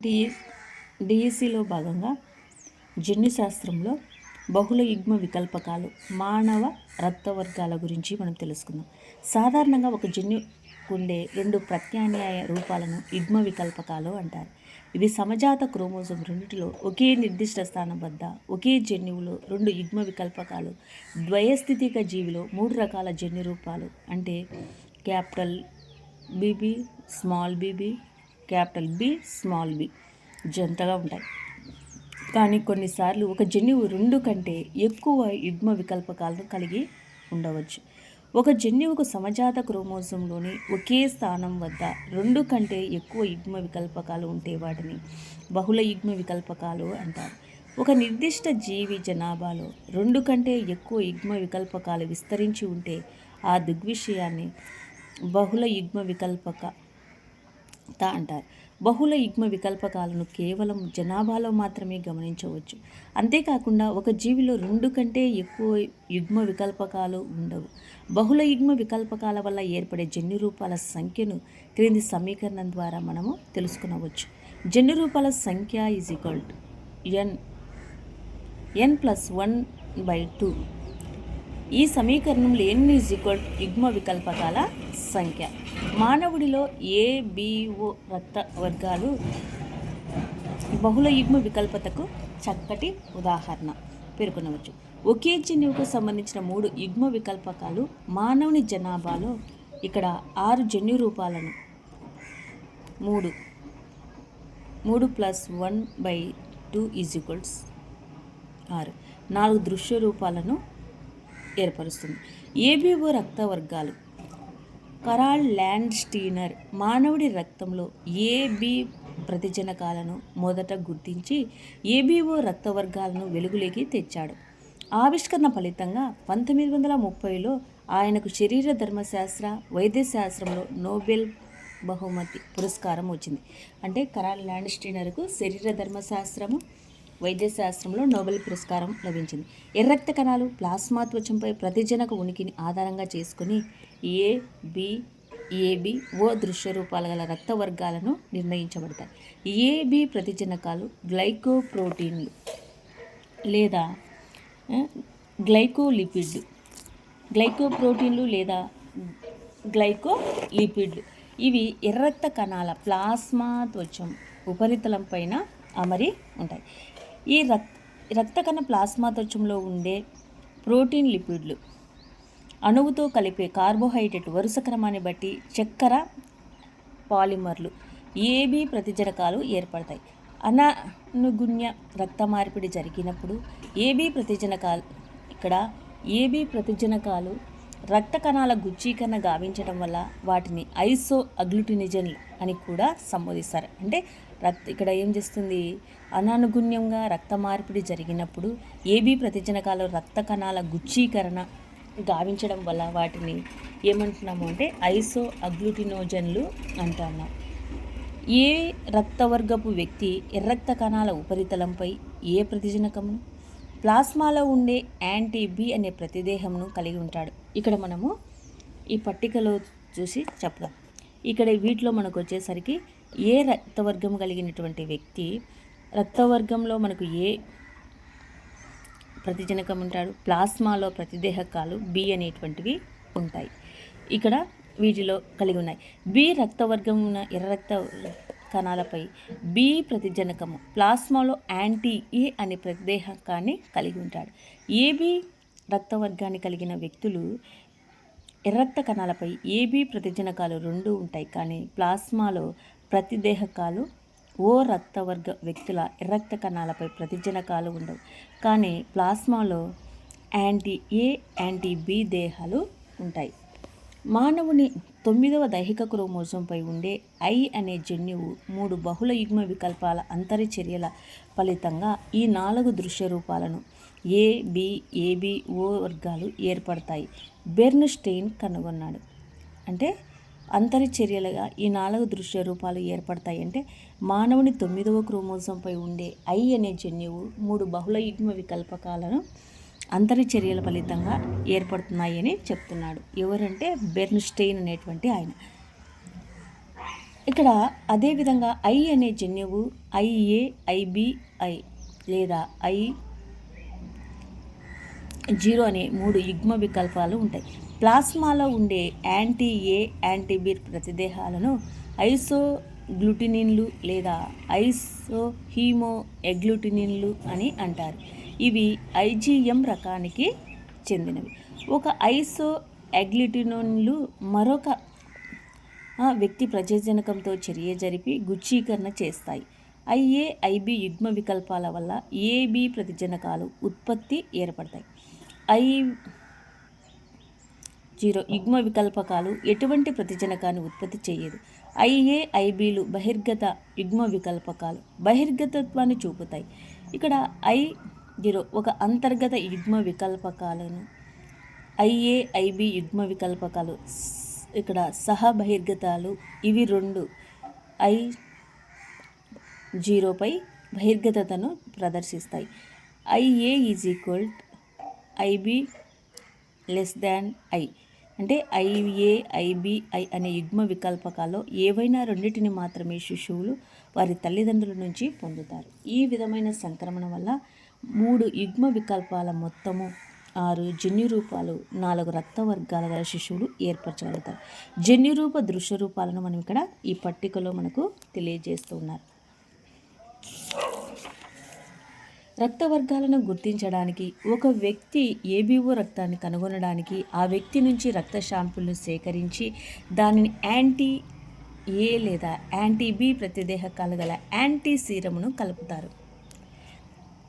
D డిఈసిలో భాగంగా జన్యుశాస్త్రంలో బహుళ యుగ్మ వికల్పకాలు మానవ రక్త వర్గాల గురించి మనం తెలుసుకుందాం. సాధారణంగా ఒక జన్యు ఉండే రెండు ప్రత్యామ్నాయ రూపాలను యుగ్మ వికల్పకాలు అంటారు. ఇవి సమజాత క్రోమోజోమ్ రెండింటిలో ఒకే నిర్దిష్ట స్థానం వద్ద ఒకే జన్యువులో రెండు యుగ్మ వికల్పకాలు ద్వయస్థితిక జీవిలో మూడు రకాల జన్యు రూపాలు అంటే capital BB small BB capital B small B. జంతగా ఉంటాయి. కానీ కొన్నిసార్లు ఒక జన్యువు రెండు కంటే ఎక్కువ యుగ్మ వికల్పకాలను కలిగి ఉండవచ్చు. ఒక జన్యువుకు సమజాత క్రోమోజోమ్లోని ఒకే స్థానం వద్ద రెండు కంటే ఎక్కువ యుగ్మ వికల్పకాలు ఉంటే వాటిని బహుళ యుగ్మ వికల్పకాలు అంటారు. ఒక నిర్దిష్ట జీవి జనాభాలో రెండు కంటే ఎక్కువ యుగ్మ వికల్పకాలు విస్తరించి ఉంటే ఆ దృగ్విషయాన్ని బహుళ యుగ్మ వికల్పక త అంటారు. బహుళ యుగ్మ వికల్పకాలను కేవలం జనాభాలో మాత్రమే గమనించవచ్చు. అంతేకాకుండా ఒక జీవిలో రెండు కంటే ఎక్కువ యుగ్మ వికల్పకాలు ఉండవు. బహుళ యుగ్మ వికల్పకాల వల్ల ఏర్పడే జన్యు రూపాల సంఖ్యను క్రింది సమీకరణం ద్వారా మనము తెలుసుకునవచ్చు. జన్యు రూపాల సంఖ్య is equal to N N plus one by two ఈ సమీకరణంలో ఎన్ ఈజ్ ఈక్వల్ యుగ్మ వికల్పకాల సంఖ్య. మానవుడిలో ఏబిఓ రక్త వర్గాలు బహుళ యుగ్మ వికల్పతకు చక్కటి ఉదాహరణ పేర్కొనవచ్చు. ఒకే జన్యువుకు సంబంధించిన మూడు యుగ్మ వికల్పకాలు మానవుని జనాభాలో ఇక్కడ ఆరు జన్యు రూపాలను మూడు మూడు plus one by two is equals ఆరు. నాలుగు దృశ్య రూపాలను ఏర్పరుస్తుంది. ఏబీఓ రక్త వర్గాలు కరాల్ ల్యాండ్ స్టీనర్ మానవుడి రక్తంలో ఏబి ప్రతిజనకాలను మొదట గుర్తించి ఏబీఓ రక్త వర్గాలను వెలుగులోకి తెచ్చాడు. ఆవిష్కరణ ఫలితంగా పంతొమ్మిది వందల ముప్పైలో ఆయనకు శరీర ధర్మశాస్త్ర వైద్యశాస్త్రంలో నోబెల్ బహుమతి పురస్కారం వచ్చింది. అంటే కరాల్ ల్యాండ్ స్టీనర్కు శరీర ధర్మశాస్త్రము వైద్యశాస్త్రంలో నోబెల్ పురస్కారం లభించింది. ఎర్రక్త కణాలు ప్లాస్మా త్వచంపై ప్రతిజనక ఉనికిని ఆధారంగా చేసుకుని ఏ బి ఏబి ఓ దృశ్య రూపాలు గల రక్త వర్గాలను నిర్ణయించబడతాయి ఏబి ప్రతిజనకాలు గ్లైకోప్రోటీన్లు లేదా గ్లైకోలిపిడ్లు గ్లైకోప్రోటీన్లు లేదా గ్లైకోలిపిడ్లు ఇవి ఎర్రక్త కణాల ప్లాస్మా త్వచం ఉపరితలం పైన అమరి ఉంటాయి. ఈ రక్ రక్త కణ ప్లాస్మా త్వచంలో ఉండే ప్రోటీన్ లిపిడ్లు అణువుతో కలిపే కార్బోహైడ్రేట్ వరుస క్రమాన్ని బట్టి చక్కెర పాలిమర్లు ఏబీ ప్రతిజనకాలు ఏర్పడతాయి. అనానుగుణ్య రక్త మార్పిడి జరిగినప్పుడు ఏబీ ప్రతిజనకాలు ఇక్కడ ఏబీ ప్రతిజనకాలు రక్త కణాల గుచ్చీకరణ గావించడం వల్ల వాటిని ఐసో అగ్లుటినిజన్ అని కూడా సంబోధిస్తారు. అంటే రక్త ఇక్కడ ఏం చేస్తుంది? అనానుగుణ్యంగా రక్త మార్పిడి జరిగినప్పుడు ఏబీ ప్రతిజనకాలు రక్త కణాల గుచ్చీకరణ గావించడం వల్ల వాటిని ఏమంటున్నాము అంటే ఐసో అగ్లుటినోజన్లు అంటున్నాం ఏ రక్తవర్గపు వ్యక్తి ఎర్రక్త కణాల ఉపరితలంపై ఏ ప్రతిజనకమును? ప్లాస్మాలో ఉండే యాంటీ బి అనే ప్రతిదేహంను కలిగి ఉంటాడు. ఇక్కడ మనము ఈ పట్టికలో చూసి చెప్దాం ఇక్కడ వీటిలో మనకు వచ్చేసరికి ఏ రక్తవర్గం కలిగినటువంటి వ్యక్తి రక్తవర్గంలో మనకు ఏ ప్రతిజనకం ఉంటాడు? ప్లాస్మాలో ప్రతిదేహకాలు బి అనేటువంటివి ఉంటాయి. ఇక్కడ వీటిలో కలిగి ఉన్నాయి. బి రక్తవర్గం ఉన్న ఎర్ర రక్త కణాలపై బి ప్రతిజనకము ప్లాస్మాలో యాంటీ ఏ అనే ప్రతిదేహకాన్ని కలిగి ఉంటాడు. ఏబి రక్తవర్గాన్ని కలిగిన వ్యక్తులు ఎర్రక్త కణాలపై ఏబి ప్రతిజనకాలు రెండు ఉంటాయి. కానీ ప్లాస్మాలో ప్రతిదేహకాలు ఓ రక్తవర్గ వ్యక్తుల రక్త కణాలపై ప్రతిజనకాలు ఉండవు. కానీ ప్లాస్మాలో యాంటీ ఏ యాంటీ బి దేహాలు ఉంటాయి. మానవుని తొమ్మిదవ దైహిక క్రోమోజంపై ఉండే ఐ అనే జన్యువు మూడు బహుళ యుగ్మ వికల్పాల అంతరిచర్యల ఫలితంగా ఈ నాలుగు దృశ్య రూపాలను ఏ బి ఏబి ఓ వర్గాలు ఏర్పడతాయి. బెర్న్స్టెయిన్ కనుగొన్నాడు. అంటే అంతరిచర్యలుగా ఈ నాలుగు దృశ్య రూపాలు ఏర్పడతాయి అంటే మానవుని తొమ్మిదవ క్రోమోజంపై ఉండే ఐ అనే జన్యువు మూడు బహుళ యుగ్మ వికల్పకాలను అంతరిచర్యల ఫలితంగా ఏర్పడుతున్నాయని చెప్తున్నాడు. ఎవరంటే బెర్న్స్టెయిన్ అనేటువంటి ఆయన. ఇక్కడ అదేవిధంగా ఐ అనే జన్యువు ఐఏ ఐబిఐ లేదా ఐ జీరో అనే మూడు యుగ్మ వికల్పాలు ఉంటాయి. ప్లాస్మాలో ఉండే యాంటీ ఏ యాంటీ బి ప్రతిదేహాలను ఐసో గ్లూటినిన్లు లేదా ఐసో హీమో ఎగ్లూటినిన్లు అని అంటారు. ఇవి ఐజీఎం రకానికి చెందినవి. ఒక ఐసో ఎగ్లూటినిన్లు మరొక వ్యక్తి ప్రజజనకంతో చర్య జరిపి గుచ్చీకరణ చేస్తాయి. ఐఏ ఐబి యుగ్మ వికల్పాల వల్ల ఏబి ప్రతిజనకాలు ఉత్పత్తి ఏర్పడతాయి. ఐ జీరో యుగ్మ వికల్పకాలు ఎటువంటి ప్రతిజనకాన్ని ఉత్పత్తి చేయదు. ఐఏ ఐబీలు బహిర్గత యుగ్మ వికల్పకాలు బహిర్గతత్వాన్ని చూపుతాయి. ఇక్కడ ఐ జీరో ఒక అంతర్గత యుగ్మ వికల్పకాలను ఐఏ ఐబి యుగ్మ వికల్పకాలు ఇక్కడ సహ బహిర్గతాలు ఇవి రెండు ఐ జీరోపై బహిర్గతతను ప్రదర్శిస్తాయి. IA is equal IB less than I. అంటే ఐఏ ఐబిఐ అనే యుగ్మ వికల్పకాల్లో ఏవైనా రెండింటిని మాత్రమే శిశువులు వారి తల్లిదండ్రుల నుంచి పొందుతారు. ఈ విధమైన సంక్రమణ వల్ల మూడు యుగ్మ వికల్పాల మొత్తము ఆరు జన్యురూపాలు నాలుగు రక్త వర్గాల గల శిశువులు ఏర్పరచగలుగుతారు జన్యురూప దృశ్య రూపాలను మనం ఇక్కడ ఈ పట్టికలో మనకు తెలియజేస్తున్నారు రక్త వర్గాలను గుర్తించడానికి ఒక వ్యక్తి ఏబీఓ రక్తాన్ని కనుగొనడానికి ఆ వ్యక్తి నుంచి రక్త శాంపుల్ను సేకరించి దానిని యాంటీ ఏ లేదా యాంటీ బి ప్రతిదేహకాలు గల యాంటీ సీరమును కలుపుతారు.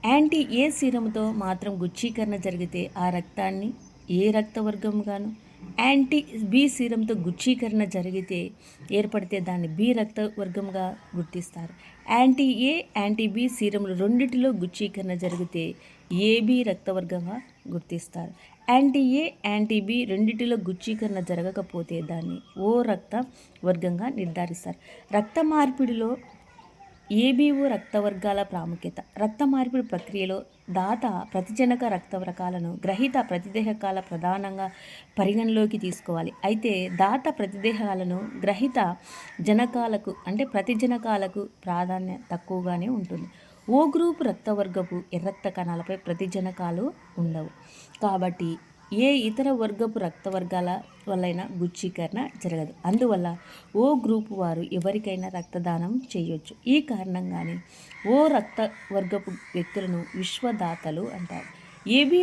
యాంటీ ఏ సీరముతో మాత్రం గుచ్చీకరణ జరిగితే ఆ రక్తాన్ని ఏ రక్తవర్గంగాను యాంటీ బి సీరంతో గుచ్చీకరణ జరిగితే ఏర్పడితే దాన్ని బి రక్త వర్గంగా గుర్తిస్తారు. యాంటీ ఏ యాంటీ బి సీరంలు రెండింటిలో గుచ్చీకరణ జరిగితే ఏబి రక్తవర్గంగా గుర్తిస్తారు. యాంటీ ఏ యాంటీ బి రెండింటిలో గుచ్చీకరణ జరగకపోతే దాన్ని ఓ రక్త వర్గంగా నిర్ధారిస్తారు. రక్త మార్పిడిలో ఏబీఓ రక్త వర్గాల ప్రాముఖ్యత. రక్త మార్పిడి ప్రక్రియలో దాత ప్రతిజనక రక్త రకాలను గ్రహీత ప్రతిదేహకాల ప్రధానంగా పరిగణలోకి తీసుకోవాలి. అయితే దాత ప్రతిదేహాలను గ్రహీత జనకాలకు అంటే ప్రతిజనకాలకు ప్రాధాన్యత తక్కువగానే ఉంటుంది. ఓ గ్రూప్ రక్తవర్గపు ఎర్రక్త కణాలపై ప్రతిజనకాలు ఉండవు. కాబట్టి ఏ ఇతర వర్గపు రక్త వర్గాల వల్లైనా గుచ్చీకరణ జరగదు. అందువల్ల ఓ గ్రూపు వారు ఎవరికైనా రక్తదానం చేయొచ్చు. ఈ కారణంగానే ఓ రక్త వర్గపు వ్యక్తులను విశ్వదాతలు అంటారు. ఏబీ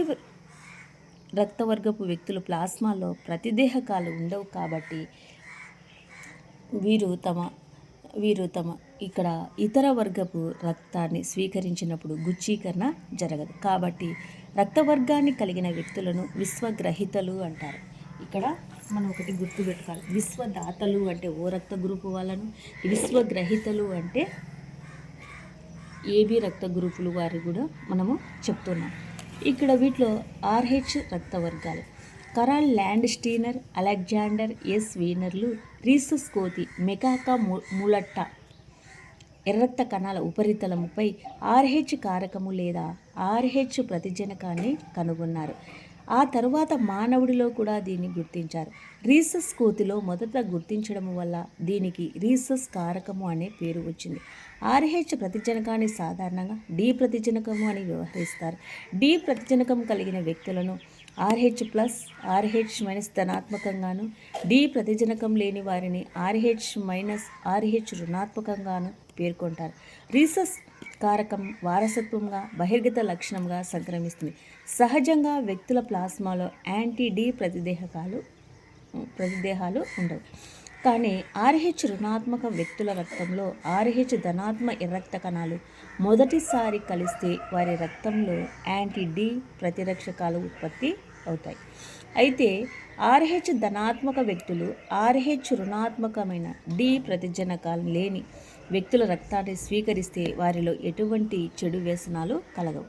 రక్తవర్గపు వ్యక్తులు ప్లాస్మాలో ప్రతిదేహకాలు ఉండవు కాబట్టి వీరు తమ వీరు తమ ఇక్కడ ఇతర వర్గపు రక్తాన్ని స్వీకరించినప్పుడు గుచ్చీకరణ జరగదు. కాబట్టి రక్తవర్గాన్ని కలిగిన వ్యక్తులను విశ్వగ్రహీతలు అంటారు. ఇక్కడ మనం ఒకటి గుర్తుపెట్టుకోవాలి విశ్వదాతలు అంటే ఓ రక్త గ్రూపు వాళ్ళను విశ్వగ్రహీతలు అంటే ఏబి రక్త గ్రూపులు వారి కూడా మనము చెప్తున్నాం. ఇక్కడ వీటిలో ఆర్హెచ్ రక్త వర్గాలు Karl Landsteiner Alexander S వీనర్లు రీసస్ కోతి మెకాకా మూ ములట్టా ఎర్రక్త కణాల ఉపరితలముపై ఆర్హెచ్ కారకము లేదా ఆర్హెచ్ ప్రతిజనకాన్ని కనుగొన్నారు. ఆ తరువాత మానవుడిలో కూడా దీన్ని గుర్తించారు. రీసస్ కోతిలో మొదట గుర్తించడం వల్ల దీనికి రీసస్ కారకము అనే పేరు వచ్చింది. ఆర్హెచ్ ప్రతిజనకాన్ని సాధారణంగా డి ప్రతిజనకము అని వ్యవహరిస్తారు. డి ప్రతిజనకం కలిగిన వ్యక్తులను ఆర్హెచ్ ప్లస్ ఆర్హెచ్ మైనస్ ధనాత్మకంగాను డి ప్రతిజనకం లేని వారిని ఆర్హెచ్ మైనస్ ఆర్హెచ్ రుణాత్మకంగాను పేర్కొంటారు. రీసస్ కారకం వారసత్వంగా బహిర్గత లక్షణంగా సంక్రమిస్తుంది. సహజంగా వ్యక్తుల ప్లాస్మాలో యాంటీ డి ప్రతిదేహకాలు ప్రతిదేహాలు ఉండవు. కానీ ఆర్హెచ్ రుణాత్మక వ్యక్తుల రక్తంలో ఆర్హెచ్ ధనాత్మ ఎర్రక్త కణాలు మొదటిసారి కలిస్తే వారి రక్తంలో యాంటీ డి ప్రతిరక్షకాలు ఉత్పత్తి అవుతాయి. అయితే ఆర్హెచ్ ధనాత్మక వ్యక్తులు ఆర్హెచ్ రుణాత్మకమైన డి ప్రతిజనకాలు లేని వ్యక్తుల రక్తాన్ని స్వీకరిస్తే వారిలో ఎటువంటి చెడు వ్యసనాలు కలగవు.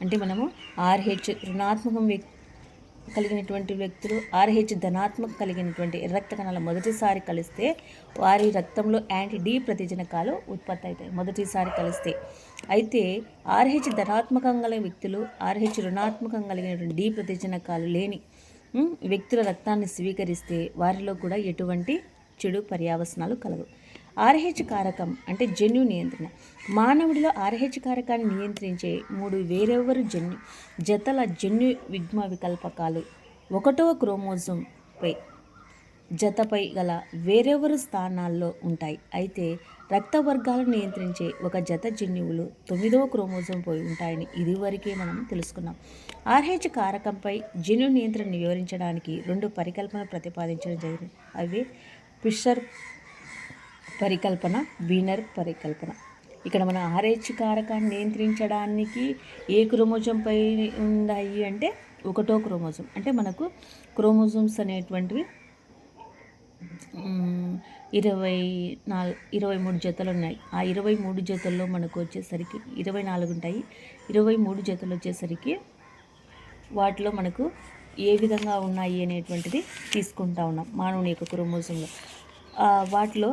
అంటే మనము ఆర్హెచ్ రుణాత్మకం కలిగినటువంటి వ్యక్తులు ఆర్హెచ్ ధనాత్మక కలిగినటువంటి రక్త కణాలు మొదటిసారి కలిస్తే వారి రక్తంలో యాంటీ డి ప్రతిజనకాలు ఉత్పత్తి అవుతాయి మొదటిసారి కలిస్తే అయితే ఆర్హెచ్ ధనాత్మకం కలిగిన వ్యక్తులు ఆర్హెచ్ రుణాత్మకం కలిగినటువంటి డి ప్రతిజనకాలు లేని వ్యక్తుల రక్తాన్ని స్వీకరిస్తే వారిలో కూడా ఎటువంటి చెడు పర్యావసనాలు కలవు ఆర్హెచ్ కారకం అంటే జన్యు నియంత్రణ. మానవుడిలో ఆర్హెచ్ కారకాన్ని నియంత్రించే మూడు వేరెవరు జన్యు జతల జన్యు విగ్మ వికల్పకాలు. ఒకటవ క్రోమోజోమ్పై జతపై గల వేరెవరు స్థానాల్లో ఉంటాయి. అయితే రక్త వర్గాలను నియంత్రించే ఒక జత జన్యువులు తొమ్మిదవ క్రోమోజోమ్ పోయి ఉంటాయని ఇదివరకే మనం తెలుసుకున్నాం. ఆర్హెచ్ కారకంపై జన్యు నియంత్రణ వివరించడానికి రెండు పరికల్పనలు ప్రతిపాదించడం జరిగింది. అవి ఫిషర్ పరికల్పన వీనర్ పరికల్పన. ఇక్కడ మన ఆర్హెచ్ కారకాన్ని నియంత్రించడానికి ఏ క్రోమోజోమ్ పై ఉన్నాయి అంటే ఒకటో క్రోమోజోమ్. అంటే మనకు క్రోమోజోమ్స్ అనేటువంటివి ఇరవై నాలుగు ఇరవై మూడు జతలు ఉన్నాయి. ఆ ఇరవై మూడు జతల్లో మనకు వచ్చేసరికి ఇరవై నాలుగు ఉంటాయి. ఇరవై మూడు జతలు వచ్చేసరికి వాటిలో మనకు ఏ విధంగా ఉన్నాయి అనేటువంటిది తీసుకుంటా ఉన్నాం మానవుని యొక్క క్రోమోజోమ్లో. వాటిలో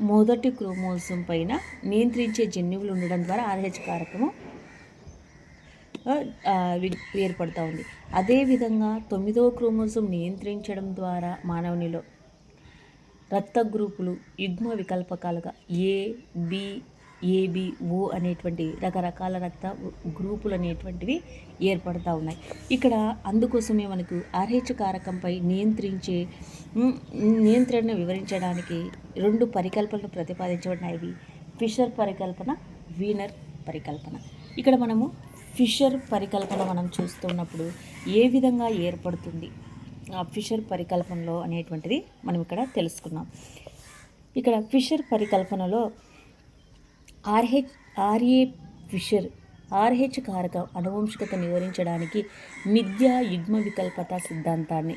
మొదటి క్రోమోజోమ్ పైన నియంత్రించే జన్యువులు ఉండడం ద్వారా ఆర్హెచ్ కారకము ఏర్పడుతూ ఉంది. అదేవిధంగా తొమ్మిదవ క్రోమోజోమ్ నియంత్రించడం ద్వారా మానవునిలో రక్త గ్రూపులు యుగ్మ వికల్పకాలుగా ఏ బి ఏబిఓ అనేటువంటి రకరకాల రక్త గ్రూపులు అనేటువంటివి ఏర్పడుతూ ఉన్నాయి. ఇక్కడ అందుకోసమే మనకు ఆర్హెచ్ కారకంపై నియంత్రించే నియంత్రణను వివరించడానికి రెండు పరికల్పనలు ప్రతిపాదించబడినవి ఫిషర్ పరికల్పన వీనర్ పరికల్పన. ఇక్కడ మనము ఫిషర్ పరికల్పన మనం చూస్తున్నప్పుడు ఏ విధంగా ఏర్పడుతుంది? ఆ ఫిషర్ పరికల్పనలో అనేటువంటిది మనం ఇక్కడ తెలుసుకున్నాం ఇక్కడ ఫిషర్ పరికల్పనలో ఆర్హెచ్ ఆర్ఏ ఫిషర్ ఆర్హెచ్ కారక అనువంశికత నివారించడానికి మిథ్యా యుగ్మ వికల్పత సిద్ధాంతాన్ని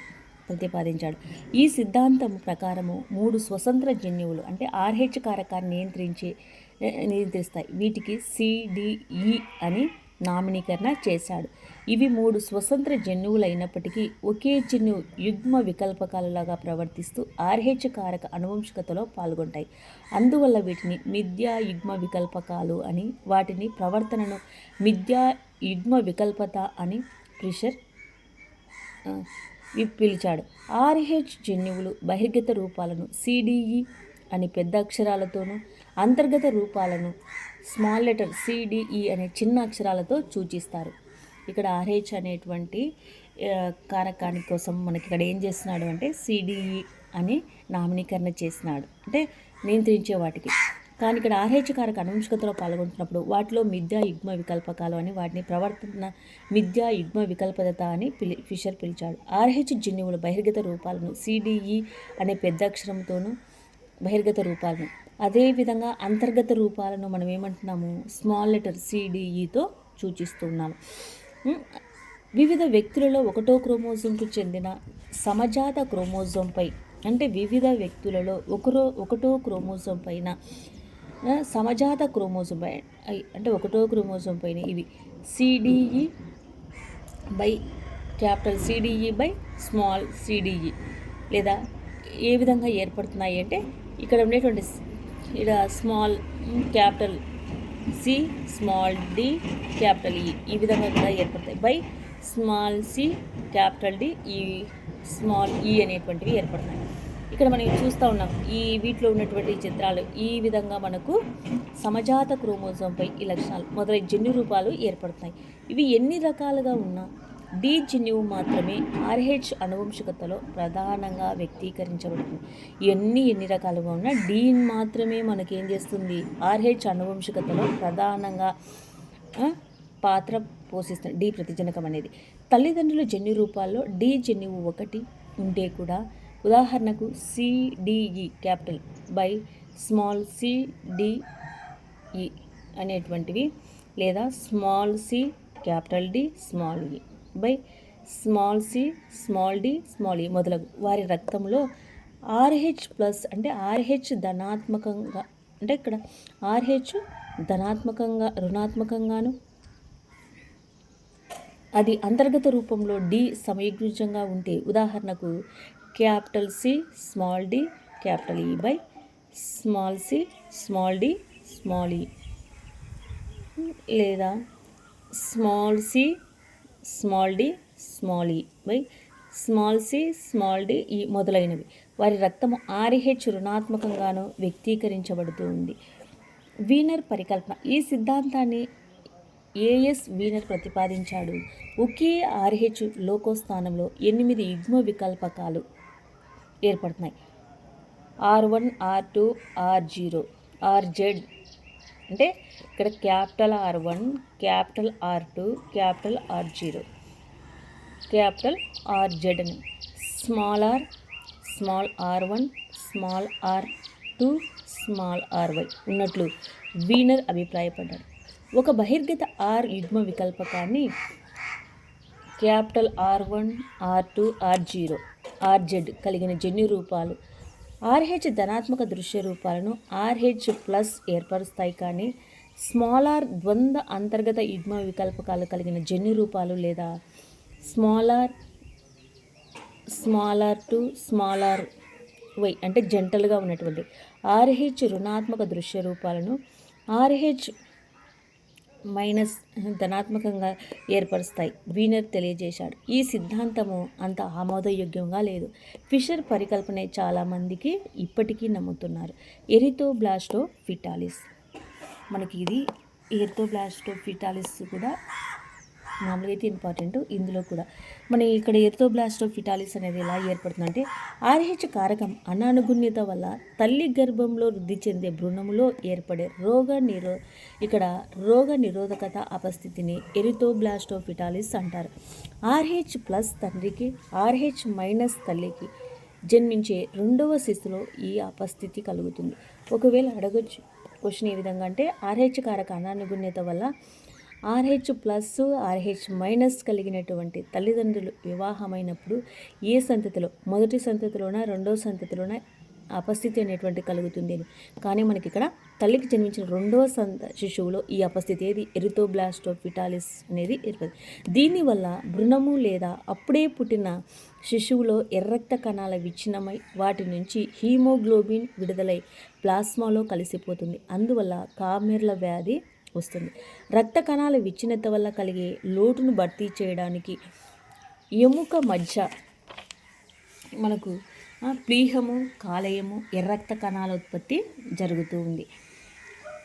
ప్రతిపాదించాడు. ఈ సిద్ధాంతం ప్రకారము మూడు స్వతంత్ర జన్యువులు అంటే ఆర్హెచ్ కారకాన్ని నియంత్రించే నియంత్రిస్తాయి. వీటికి సిడిఈ అని నామినీకరణ చేశాడు. ఇవి మూడు స్వతంత్ర జన్యువులు అయినప్పటికీ ఒకే జన్యు యుగ్మ వికల్పకాలలాగా ప్రవర్తిస్తూ ఆర్హెచ్ కారక అనువంశికతలో పాల్గొంటాయి. అందువల్ల వీటిని మిథ్యా యుగ్మ వికల్పకాలు అని వాటిని ప్రవర్తనను మిథ్యా యుగ్మ వికల్పత అని ప్రిషర్ పిలిచాడు. ఆర్హెచ్ జన్యువులు బహిర్గత రూపాలను సిడిఈ అని పెద్ద అక్షరాలతోనూ అంతర్గత రూపాలను స్మాల్ లెటర్ సిడిఈ అనే చిన్న అక్షరాలతో సూచిస్తారు. ఇక్కడ ఆర్హెచ్ అనేటువంటి కారకాన్ని కారకాని కోసం మనకి ఇక్కడ ఏం చేస్తున్నాడు అంటే సిడిఈ అని నామినీకరణ చేసినాడు అంటే నియంత్రించే వాటికి. కానీ ఇక్కడ ఆర్హెచ్ కారక అనువంశికతలో పాల్గొంటున్నప్పుడు వాటిలో మిథ్యా యుగ్మ వికల్పకాలు అని వాటిని ప్రవర్తన మిథ్యా యుగ్మ వికల్పదత అని పిలి ఫిషర్ పిలిచాడు. ఆర్హెచ్ జన్యువుల బహిర్గత రూపాలను సిడిఈ అనే పెద్ద అక్షరంతోనూ బహిర్గత రూపాలను. అదేవిధంగా అంతర్గత రూపాలను మనం ఏమంటున్నాము? స్మాల్ లెటర్ సిడిఈతో సూచిస్తున్నాము. వివిధ వ్యక్తులలో ఒకటో క్రోమోజోమ్కు చెందిన సమజాత క్రోమోజోమ్పై అంటే వివిధ వ్యక్తులలో ఒకరో ఒకటో క్రోమోజోమ్ పైన సమజాత క్రోమోజోమ్ పై అంటే ఒకటో క్రోమోజోమ్ పైన ఇవి. CDE by capital CDE by small CDE. లేదా ఏ విధంగా ఏర్పడుతున్నాయి అంటే ఇక్కడ ఉండేటువంటి ఇక్కడ small capital C small D capital E. ఈ విధంగా కూడా ఏర్పడతాయి. By small C capital D E small E అనేటువంటివి ఏర్పడతాయి. ఇక్కడ మనం చూస్తూ ఉన్నాం. ఈ వీటిలో ఉన్నటువంటి చిత్రాలు ఈ విధంగా మనకు సమజాత క్రోమోజోమ్పై ఈ లక్షణాలు మొదలై జన్యు రూపాలు ఏర్పడతాయి. ఇవి ఎన్ని రకాలుగా ఉన్నా డి జన్యువు మాత్రమే ఆర్హెచ్ అనువంశికతలో ప్రధానంగా వ్యక్తీకరించబడుతుంది. ఎన్ని ఎన్ని రకాలుగా ఉన్నా డీన్ మాత్రమే మనకి ఏం చేస్తుంది? ఆర్హెచ్ అనువంశికతలో ప్రధానంగా పాత్ర పోషిస్తుంది. డి ప్రతిజనకం అనేది. తల్లిదండ్రుల జన్యు రూపాల్లో డి జన్యువు ఒకటి ఉంటే కూడా ఉదాహరణకు CDE capital by small CDE అనేటువంటివి లేదా small C capital D small E. By small C small D small E మొదలగు. వారి రక్తంలో ఆర్హెచ్ ప్లస్ అంటే ఆర్హెచ్ ధనాత్మకంగా. అంటే ఇక్కడ ఆర్హెచ్ ధనాత్మకంగా రుణాత్మకంగాను. అది అంతర్గత రూపంలో డి సమయోగ్రంగా ఉంటే ఉదాహరణకు capital C small D capital E by small C small D small E. లేదా small C small D small E. By small C small D E మొదలైనవి. వారి రక్తము ఆర్హెచ్ రుణాత్మకంగాను వ్యక్తీకరించబడుతూ ఉంది. వీనర్ పరికల్పన. ఈ సిద్ధాంతాన్ని ఏఎస్ వీనర్ ప్రతిపాదించాడు? ఒకే ఆర్హెచ్ లోకో స్థానంలో ఎనిమిది యుగ్మ వికల్పకాలు ఏర్పడుతున్నాయి. R one R two R zero R Z అంటే ఇక్కడ capital R one capital R two capital R zero. Capital R Z అని. Small R small R one small R two small R Y ఉన్నట్లు Wiener అభిప్రాయపడ్డాడు. ఒక బహిర్గత R యుగ్మ వికల్పకాన్ని capital R one R two R zero RZ కలిగిన జన్యు రూపాలు RH ధనాత్మక దృశ్య రూపాలను ఆర్హెచ్ ప్లస్ ఏర్పరుస్తాయి కానీ స్మాల్ ఆర్ ద్వంద్వ అంతర్గత యుగ్మ వికల్పకాలు కలిగిన జన్యు రూపాలు లేదా స్మాలార్ స్మాలార్ టు స్మాలార్ వై అంటే జంటలుగా ఉన్నటువంటి ఆర్హెచ్ రుణాత్మక దృశ్య రూపాలను ఆర్హెచ్ మైనస్ ధనాత్మకంగా ఏర్పరుస్తాయి. వీనర్ తెలియజేశాడు. ఈ సిద్ధాంతము అంత ఆమోదయోగ్యంగా లేదు. ఫిషర్ పరికల్పనే చాలామందికి ఇప్పటికీ నమ్ముతున్నారు. ఎరితో బ్లాస్టో ఫిటాలిస్ మనకి ఇది ఎరితో బ్లాస్టో ఫిటాలిస్ కూడా మామూలుగా అయితే ఇంపార్టెంట్ ఇందులో కూడా మన ఇక్కడ ఎర్తోబ్లాస్టో ఫిటాలిస్ అనేది ఎలా ఏర్పడుతుందంటే ఆర్హెచ్ కారకం అనానుగుణ్యత వల్ల తల్లి గర్భంలో వృద్ధి చెందే భ్రూణములో ఏర్పడే రోగ నిరో ఇక్కడ రోగ నిరోధకత అపస్థితిని ఎరితోబ్లాస్టో ఫిటాలిస్ అంటారు ఆర్హెచ్ ప్లస్ తండ్రికి ఆర్హెచ్ మైనస్ తల్లికి జన్మించే రెండవ శిశులో ఈ అపస్థితి కలుగుతుంది. ఒకవేళ అడగచ్చు క్వశ్చన్ ఏ విధంగా అంటే ఆర్హెచ్ కారక అనానుగుణ్యత వల్ల ఆర్హెచ్ ప్లస్ ఆర్హెచ్ మైనస్ కలిగినటువంటి తల్లిదండ్రులు వివాహమైనప్పుడు ఏ సంతతిలో? మొదటి సంతతిలోన? రెండో సంతతిలోన? అపస్థితి అనేటువంటి కలుగుతుంది. అని కానీ మనకి ఇక్కడ తల్లికి జన్మించిన రెండవ సంత శిశువులో ఈ అపస్థితి ఏది? ఎరితోబ్లాస్టో ఫిటాలిస్ అనేది ఏర్పడింది. దీనివల్ల భృణము లేదా అప్పుడే పుట్టిన శిశువులో ఎర్రక్త కణాల విచ్ఛిన్నమై వాటి నుంచి హీమోగ్లోబిన్ విడుదలై ప్లాస్మాలో కలిసిపోతుంది. అందువల్ల కామెర్ల వ్యాధి వస్తుంది. రక్త కణాల విచ్ఛిన్నత వల్ల కలిగే లోటును భర్తీ చేయడానికి ఎముక మధ్య మనకు ప్లీహము కాలేయము ఎర్రక్త కణాల ఉత్పత్తి జరుగుతూ ఉంది.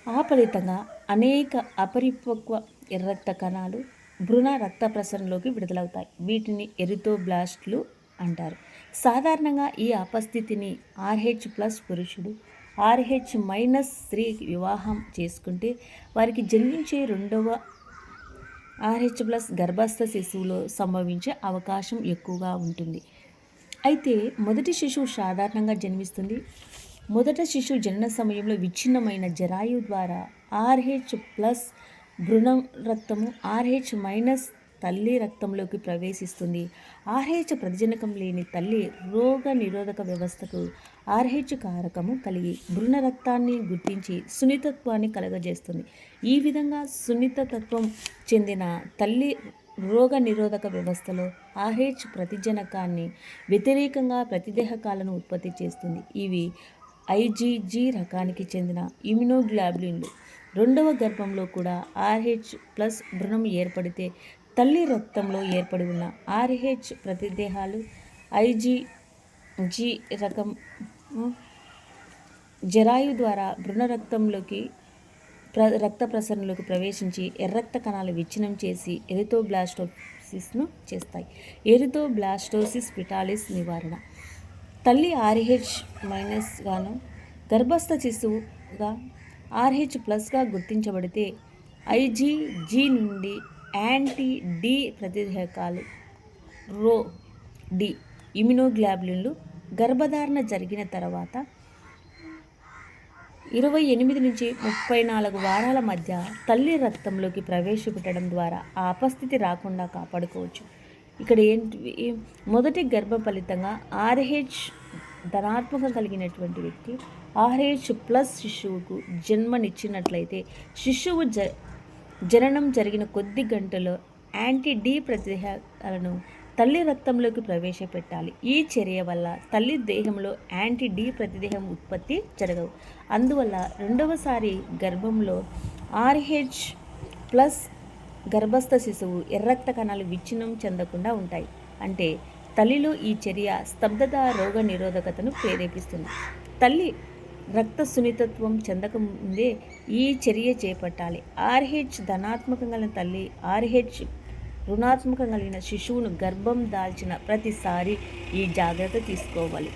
ఆ ఫలితంగా అనేక అపరిపక్వ ఎర్రక్త కణాలు భ్రూణ రక్త ప్రసరణలోకి విడుదలవుతాయి. వీటిని ఎరితోబ్లాస్ట్లు అంటారు. సాధారణంగా ఈ అపస్థితిని ఆర్హెచ్ ప్లస్ పురుషుడు ఆర్హెచ్ మైనస్ స్త్రీ వివాహం చేసుకుంటే వారికి జన్మించే రెండవ ఆర్హెచ్ ప్లస్ గర్భస్థ శిశువులో సంభవించే అవకాశం ఎక్కువగా ఉంటుంది. అయితే మొదటి శిశువు సాధారణంగా జన్మిస్తుంది. మొదట శిశువు జనన సమయంలో విచ్ఛిన్నమైన జరాయు ద్వారా ఆర్హెచ్ ప్లస్ భ్రూణ రక్తము ఆర్హెచ్ మైనస్ తల్లి రక్తంలోకి ప్రవేశిస్తుంది. ఆర్హెచ్ ప్రతిజనకం లేని తల్లి రోగ నిరోధక వ్యవస్థకు ఆర్హెచ్ కారకము కలిగి భ్రూణ రక్తాన్ని గుర్తించి సున్నితత్వాన్ని కలగజేస్తుంది. ఈ విధంగా సున్నితత్వం చెందిన తల్లి రోగ నిరోధక వ్యవస్థలో ఆర్హెచ్ ప్రతిజనకాన్ని వ్యతిరేకంగా ప్రతిదేహకాలను ఉత్పత్తి చేస్తుంది. ఇవి ఐజీజీ రకానికి చెందిన ఇమ్యునోగ్లాబ్లిన్లు. రెండవ గర్భంలో కూడా ఆర్హెచ్ ప్లస్ భ్రూణం ఏర్పడితే తల్లి రక్తంలో ఏర్పడి ఉన్న ఆర్హెచ్ ప్రతిదేహాలు ఐజీజీ రకం జరాయు ద్వారా భృణ రక్తంలోకి ప్ర రక్త ప్రసరణలోకి ప్రవేశించి ఎర్రక్త కణాలు విచ్ఛిన్నం చేసి ఎరితోబ్లాస్టోసిస్ను చేస్తాయి. ఎరితోబ్లాస్టోసిస్ పిటాలిస్ నివారణ. తల్లి ఆర్హెచ్ మైనస్గాను గర్భస్థ శిశువుగా ఆర్హెచ్ ప్లస్గా గుర్తించబడితే ఐజీజీ నుండి యాంటీ డి ప్రతిదేహకాలు. రో డి ఇమ్యునోగ్లాబ్లిన్లు గర్భధారణ జరిగిన తర్వాత ఇరవై ఎనిమిది నుంచి ముప్పై నాలుగు వారాల మధ్య తల్లి రక్తంలోకి ప్రవేశపెట్టడం ద్వారా ఆ అపస్థితి రాకుండా కాపాడుకోవచ్చు. ఇక్కడ ఏంటి మొదటి గర్భ ఫలితంగా ఆర్హెచ్ ధనాత్మకం కలిగినటువంటి వ్యక్తి ఆర్హెచ్ ప్లస్ శిశువుకు జన్మనిచ్చినట్లయితే శిశువు జ జననం జరిగిన కొద్ది గంటలో యాంటీ డి ప్రతిదేహాలను తల్లి రక్తంలోకి ప్రవేశపెట్టాలి. ఈ చర్య వల్ల తల్లి దేహంలో యాంటీ డి ప్రతిదేహం ఉత్పత్తి జరగవు. అందువల్ల రెండవసారి గర్భంలో ఆర్హెచ్ ప్లస్ గర్భస్థ శిశువు ఎర్రక్త కణాలు విచ్ఛిన్నం చెందకుండా ఉంటాయి. అంటే తల్లిలో ఈ చర్య స్తబ్దత రోగ నిరోధకతను ప్రేరేపిస్తుంది. తల్లి రక్త సున్నితత్వం చెందకముందే ఈ చర్య చేపట్టాలి. ఆర్హెచ్ ధనాత్మకం కలిగిన తల్లి ఆర్హెచ్ రుణాత్మకం కలిగిన శిశువును గర్భం దాల్చిన ప్రతిసారి ఈ జాగ్రత్త తీసుకోవాలి.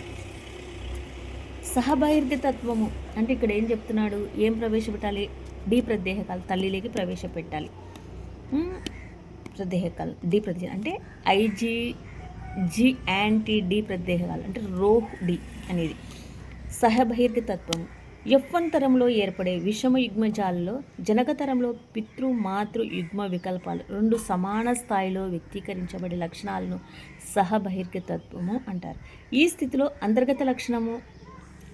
సహబహిర్గతత్వము అంటే ఇక్కడ ఏం చెప్తున్నాడు? ఏం ప్రవేశపెట్టాలి? డి ప్రదేహకాలు తల్లిలోకి ప్రవేశపెట్టాలి. ప్రదేహకాలు డి ప్రదేహం అంటే ఐజీ జి యాంటీ డి ప్రదేహకాలు అంటే రోహ్ డి అనేది. సహబహిర్గతత్వం. ఎఫ్వన్ తరంలో ఏర్పడే విషమ యుగ్మజాలలో జనకతరంలో పితృ మాతృ యుగ్మ వికల్పాలు రెండు సమాన స్థాయిలో వ్యక్తీకరించబడే లక్షణాలను సహబహిర్గతత్వము అంటారు. ఈ స్థితిలో అంతర్గత లక్షణము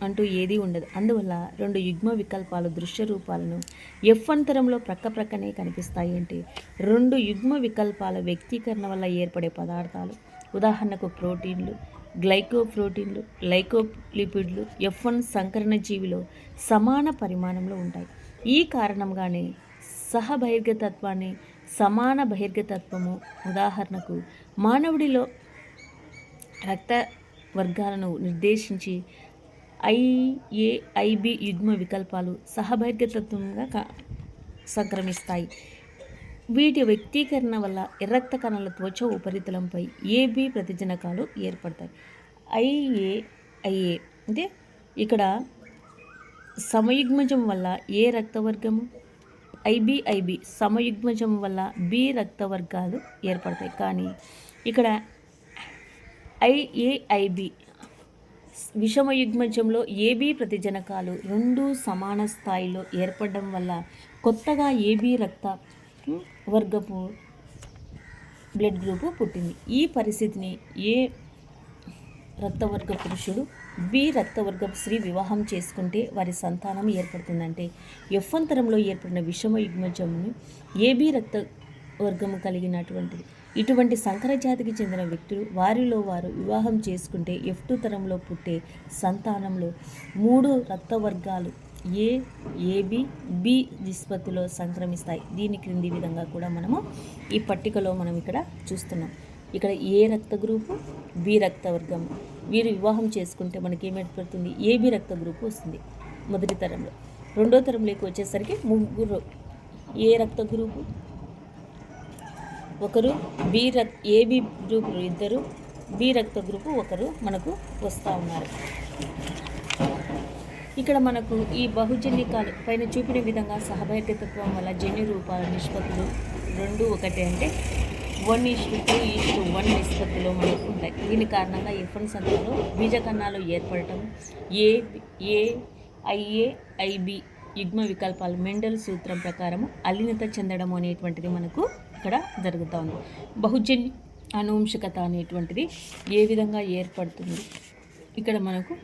అంటూ ఏదీ ఉండదు. అందువల్ల రెండు యుగ్మ వికల్పాలు దృశ్య రూపాలను ఎఫ్ అంతరంలో ప్రక్క ప్రక్కనే కనిపిస్తాయి అంటే రెండు యుగ్మ వికల్పాల వ్యక్తీకరణ వల్ల ఏర్పడే పదార్థాలు ఉదాహరణకు ప్రోటీన్లు గ్లైకోప్రోటీన్లు లైకోలిపిడ్లు ఎఫ్ వన్ సంకరణ జీవిలో సమాన పరిమాణంలో ఉంటాయి. ఈ కారణంగానే సహబహిర్గతత్వాన్ని సమాన బహిర్గతత్వము ఉదాహరణకు మానవుడిలో రక్త వర్గాలను నిర్దేశించి ఐఏఐబి యుగ్మ వికల్పాలు సహబహిర్గతత్వంగా క- సంక్రమిస్తాయి. వీటి వ్యక్తీకరణ వల్ల ఎర్రక్త కణాల త్వచ ఉపరితలంపై ఏబి ప్రతిజనకాలు ఏర్పడతాయి? IA IA. అంటే ఇక్కడ సమయుగ్మజం వల్ల ఏ రక్తవర్గము? ఐబి ఐబి సమయుగ్మజం వల్ల బి రక్తవర్గాలు ఏర్పడతాయి. కానీ ఇక్కడ ఐఏఐబి విషమయుగ్మజంలో ఏబీ ప్రతిజనకాలు రెండు సమాన స్థాయిలో ఏర్పడడం వల్ల కొత్తగా ఏబీ రక్త వర్గపు బ్లడ్ గ్రూపు పుట్టింది. ఈ పరిస్థితిని ఏ రక్తవర్గ పురుషుడు బి రక్తవర్గ స్త్రీ వివాహం చేసుకుంటే వారి సంతానం ఏర్పడుతుందంటే ఎఫ్వంతరంలో ఏర్పడిన విషమ యుగ్మజమును ఏబి రక్త వర్గము కలిగినటువంటిది ఇటువంటి సంకర జాతికి చెందిన వ్యక్తులు వారిలో వారు వివాహం చేసుకుంటే ఎఫ్ టూ తరంలో పుట్టే సంతానంలో మూడు రక్త వర్గాలు ఏ ఏబి బి నిష్పత్తిలో సంక్రమిస్తాయి. దీని క్రింది విధంగా కూడా మనము ఈ పట్టికలో మనం ఇక్కడ చూస్తున్నాం. ఇక్కడ ఏ రక్త గ్రూపు బి రక్త వర్గం. వీరు వివాహం చేసుకుంటే మనకి ఏమేర్పడుతుంది ఏబి రక్త గ్రూపు వస్తుంది మొదటి తరంలో. రెండో తరంలోకి వచ్చేసరికి ముగ్గురు. ఏ రక్త గ్రూపు? ఒకరు బి రక్ ఏబి గ్రూపులు ఇద్దరు బి రక్త గ్రూపు ఒకరు మనకు వస్తూ ఉన్నారు. ఇక్కడ మనకు ఈ బహుజన్యకాలు పైన చూపిన విధంగా సహభాగ్యతత్వం వల్ల జన్యు రూపాల నిష్పత్తులు రెండు ఒకటి అంటే one is to two is to one నిష్పత్తిలో మనకు ఉంటాయి. దీని కారణంగా ఎఫ్ఎన్ సంఖ్యలో బీజకణాలు ఏర్పడటం ఏ ఏ ఐఏ ఐబి యుగ్మ వికల్పాలు మెండల్ సూత్రం ప్రకారము అలీనత చెందడం అనేటువంటిది మనకు ఇక్కడ జరుగుతూ ఉంది. బహుజన్ అనువంశికత అనేటువంటిది ఏ విధంగా ఏర్పడుతుంది? ఇక్కడ మనకు